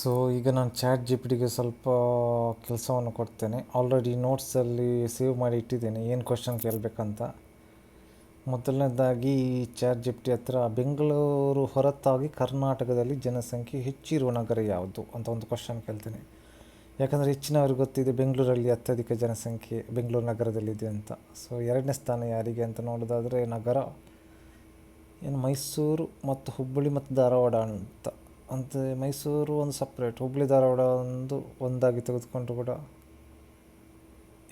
So ಈಗ ನಾನು chat G P ಟಿಗೆ ಸ್ವಲ್ಪ ಕೆಲಸವನ್ನು ಕೊಡ್ತೇನೆ. ಆಲ್ರೆಡಿ ನೋಟ್ಸಲ್ಲಿ ಸೇವ್ ಮಾಡಿ ಇಟ್ಟಿದ್ದೇನೆ. ಏನು ಕ್ವಶನ್ ಕೇಳಬೇಕಂತ? ಮೊದಲನೇದಾಗಿ ಚಾಟ್ ಜಿ ಪಿ ಟಿ ಹತ್ರ ಬೆಂಗಳೂರು ಹೊರತಾಗಿ ಕರ್ನಾಟಕದಲ್ಲಿ ಜನಸಂಖ್ಯೆ ಹೆಚ್ಚಿರುವ ನಗರ ಯಾವುದು ಅಂತ ಒಂದು ಕ್ವಶನ್ ಕೇಳ್ತೇನೆ. ಯಾಕಂದರೆ ಹೆಚ್ಚಿನವ್ರಿಗೆ ಗೊತ್ತಿದೆ ಬೆಂಗಳೂರಲ್ಲಿ ಅತ್ಯಧಿಕ ಜನಸಂಖ್ಯೆ ಬೆಂಗಳೂರು ನಗರದಲ್ಲಿದೆ ಅಂತ. ಸೊ ಎರಡನೇ ಸ್ಥಾನ ಯಾರಿಗೆ ಅಂತ ನೋಡೋದಾದರೆ ನಗರ, ಏನು ಮೈಸೂರು ಮತ್ತು ಹುಬ್ಬಳ್ಳಿ ಮತ್ತು ಧಾರವಾಡ ಅಂತ. ಅಂತ ಮೈಸೂರು ಒಂದು ಸಪ್ರೇಟ್ ಹುಬ್ಳಿ, ಧಾರವಾಡ ಒಂದು ಒಂದಾಗಿ ತೆಗೆದುಕೊಂಡ್ರು ಕೂಡ.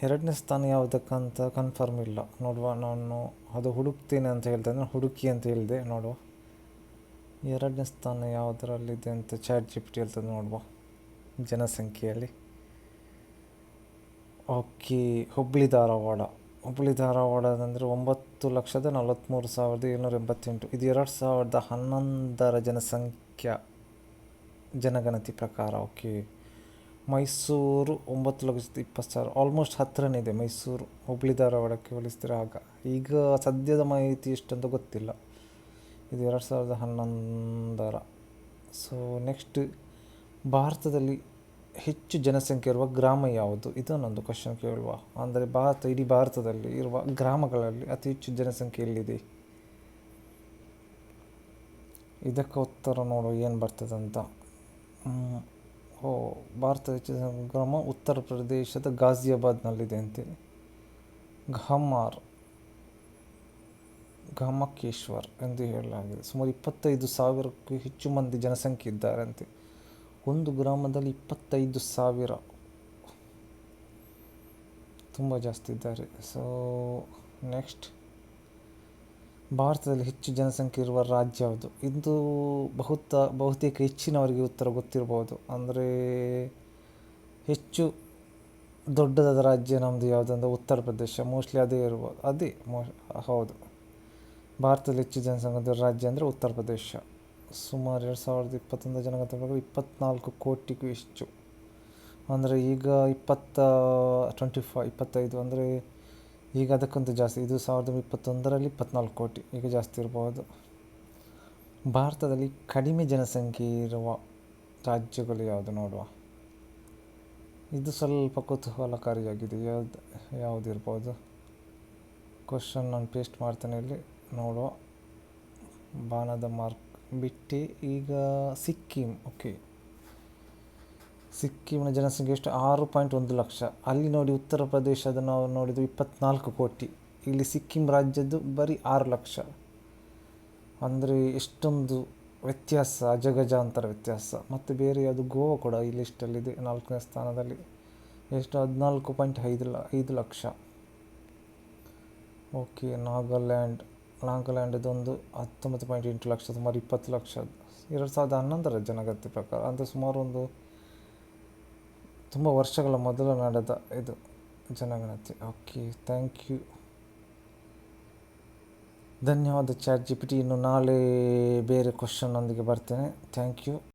ಎರಡನೇ ಸ್ಥಾನ ಯಾವುದಕ್ಕಂತ ಕನ್ಫರ್ಮ್ ಇಲ್ಲ. ನೋಡುವ, ನಾನು ಅದು ಹುಡುಕ್ತೀನಿ ಅಂತ ಹೇಳ್ದೆ ಹುಡುಕಿ ಅಂತ ಹೇಳಿದೆ, ನೋಡುವ. ಎರಡನೇ ಸ್ಥಾನ ಯಾವುದರಲ್ಲಿದೆ ಅಂತ ಚಾಟ್ ಜಿ ಪಿ ಹೇಳ್ತದೆ, ನೋಡುವ. ಜನಸಂಖ್ಯೆಯಲ್ಲಿ. ಓಕೆ, ಹುಬ್ಳಿ, ಧಾರವಾಡ. ಹುಬ್ಬಳ್ಳಿ ಧಾರವಾಡ ಅಂದರೆ ಒಂಬತ್ತು ಲಕ್ಷದ ನಲವತ್ತ್ಮೂರು ಸಾವಿರದ ಏಳ್ನೂರ ಎಂಬತ್ತೆಂಟು. ಇದು ಎರಡು ಸಾವಿರದ ಹನ್ನೊಂದರ ಜನಸಂಖ್ಯಾ. ಜನಗಣತಿ ಪ್ರಕಾರ, ಓಕೆ. ಮೈಸೂರು ಒಂಬತ್ತು ಲಕ್ಷದ ಇಪ್ಪತ್ತು ಸಾವಿರ ಆಲ್ಮೋಸ್ಟ್ ಹತ್ತಿರನೇ ಇದೆ ಮೈಸೂರು, ಹುಬ್ಳಿ ಧಾರವಾಡಕ್ಕೆ ಹೋಲಿಸಿದ್ರೆ ಆಗ. ಈಗ ಸದ್ಯದ ಮಾಹಿತಿ ಎಷ್ಟಂತ ಗೊತ್ತಿಲ್ಲ. ಇದು ಎರಡು ಸಾವಿರದ ಹನ್ನೊಂದರ. ಸೊ ನೆಕ್ಸ್ಟ್ ಭಾರತದಲ್ಲಿ ಹೆಚ್ಚು ಜನಸಂಖ್ಯೆ ಇರುವ ಗ್ರಾಮ ಯಾವುದು? ಇದನ್ನೊಂದು ಕ್ವಶನ್ ಕೇಳುವ. ಅಂದರೆ ಭಾರತ, ಇಡೀ ಭಾರತದಲ್ಲಿ ಇರುವ ಗ್ರಾಮಗಳಲ್ಲಿ ಅತಿ ಹೆಚ್ಚು ಜನಸಂಖ್ಯೆ ಎಲ್ಲಿದೆ? ಇದಕ್ಕೆ ಉತ್ತರ ನೋಡುವ ಏನು ಬರ್ತದಂತ. ಓ, ಭಾರತದ ಗ್ರಾಮ ಉತ್ತರ ಪ್ರದೇಶದ ಗಾಜಿಯಾಬಾದ್ನಲ್ಲಿದೆ ಅಂತೆ ಘಮಾರ್, ಘಮಕೇಶ್ವರ್ ಎಂದು ಹೇಳಲಾಗಿದೆ. ಸುಮಾರು ಇಪ್ಪತ್ತೈದು ಸಾವಿರಕ್ಕೂ ಹೆಚ್ಚು ಮಂದಿ ಜನಸಂಖ್ಯೆ ಇದ್ದಾರಂತೆ ಒಂದು ಗ್ರಾಮದಲ್ಲಿ ಇಪ್ಪತ್ತೈದು ಸಾವಿರ ತುಂಬ ಜಾಸ್ತಿ ಇದ್ದಾರೆ. ಸೊ ನೆಕ್ಸ್ಟ್ ಭಾರತದಲ್ಲಿ ಹೆಚ್ಚು ಜನಸಂಖ್ಯೆ ಇರುವ ರಾಜ್ಯ ಯಾವುದು? ಇದು ಬಹುತ, ಬಹುತೇಕ ಹೆಚ್ಚಿನವರಿಗೆ ಉತ್ತರ ಗೊತ್ತಿರ್ಬೋದು. ಅಂದರೆ ಹೆಚ್ಚು ದೊಡ್ಡದಾದ ರಾಜ್ಯ ನಮ್ಮದು ಯಾವುದಂದ್ರೆ ಉತ್ತರ ಪ್ರದೇಶ. ಮೋಸ್ಟ್ಲಿ ಅದೇ ಇರ್ಬೋದು. ಅದೇ, ಮೋ, ಹೌದು. ಭಾರತದಲ್ಲಿ ಹೆಚ್ಚು ಜನಸಂಖ್ಯೆ ರಾಜ್ಯ ಅಂದರೆ ಉತ್ತರ ಪ್ರದೇಶ. ಸುಮಾರು ಎರಡು ಸಾವಿರದ ಇಪ್ಪತ್ತೊಂದು ಜನಗಣತಿ ಪ್ರಕಾರ ಇಪ್ಪತ್ತ್ನಾಲ್ಕು ಕೋಟಿಗೂ ಹೆಚ್ಚು. ಅಂದರೆ ಈಗ ಇಪ್ಪತ್ತ ಟ್ವೆಂಟಿ ಫೈ ಇಪ್ಪತ್ತೈದು, ಅಂದರೆ ಈಗ ಅದಕ್ಕಿಂತ ಜಾಸ್ತಿ, ಇದು ಸಾವಿರದ ಇಪ್ಪತ್ತೊಂದರಲ್ಲಿ ಇಪ್ಪತ್ನಾಲ್ಕು ಕೋಟಿ, ಈಗ ಜಾಸ್ತಿ ಇರ್ಬೋದು. ಭಾರತದಲ್ಲಿ ಕಡಿಮೆ ಜನಸಂಖ್ಯೆ ಇರುವ ರಾಜ್ಯಗಳು ಯಾವುದು ನೋಡುವ? ಇದು ಸ್ವಲ್ಪ ಕುತೂಹಲಕಾರಿಯಾಗಿದೆ. ಯಾವ್ದು ಯಾವುದಿರ್ಬೋದು ಕ್ವಶನ್ ನಾನು ಪೇಸ್ಟ್ ಮಾಡ್ತೇನೆ ಇಲ್ಲಿ, ನೋಡುವ. ಬಾಣದ ಮಾರ್ಕ್ ಬಿಟ್ಟು, ಈಗ ಸಿಕ್ಕಿಂ ಓಕೆ ಸಿಕ್ಕಿಂನ ಜನಸಂಖ್ಯೆ ಎಷ್ಟು? ಆರು ಪಾಯಿಂಟ್ ಒಂದು ಲಕ್ಷ. ಅಲ್ಲಿ ನೋಡಿ ಉತ್ತರ ಪ್ರದೇಶದ ನಾವು ನೋಡಿದ್ದು ಇಪ್ಪತ್ನಾಲ್ಕು ಕೋಟಿ. ಇಲ್ಲಿ ಸಿಕ್ಕಿಂ ರಾಜ್ಯದ್ದು ಬರೀ ಆರು ಲಕ್ಷ. ಅಂದರೆ ಎಷ್ಟೊಂದು ವ್ಯತ್ಯಾಸ, ಅಜಗಜಾಂತರ ವ್ಯತ್ಯಾಸ. ಮತ್ತು ಬೇರೆ ಯಾವುದು? ಗೋವಾ ಕೂಡ ಈ ಲಿಸ್ಟಲ್ಲಿದೆ ನಾಲ್ಕನೇ ಸ್ಥಾನದಲ್ಲಿ. ಎಷ್ಟು? ಹದಿನಾಲ್ಕು ಪಾಯಿಂಟ್ ಐದು ಲ, ಐದು ಲಕ್ಷ. ಓಕೆ, ನಾಗಾಲ್ಯಾಂಡ್. ನಾಗಾಲ್ಯಾಂಡದೊಂದು ಹತ್ತೊಂಬತ್ತು ಪಾಯಿಂಟ್ ಎಂಟು ಲಕ್ಷ, ಸುಮಾರು ಇಪ್ಪತ್ತು ಲಕ್ಷ. ಎರಡು ಸಾವಿರದ ಹನ್ನೊಂದರ ಜನಗತಿ ಪ್ರಕಾರ, ಅಂದರೆ ಸುಮಾರು ಒಂದು ತುಂಬ ವರ್ಷಗಳ ಮೊದಲು ನಡೆದ ಇದು ಜನಗಣತಿ. ಓಕೆ ಥ್ಯಾಂಕ್ ಯು ಧನ್ಯವಾದ ಚಾಟ್ ಜಿ ಪಿ ಟಿ ಇನ್ನು ನಾಳೆ ಬೇರೆ ಕ್ವಶನ್ನೊಂದಿಗೆ ಬರ್ತೇನೆ. Thank you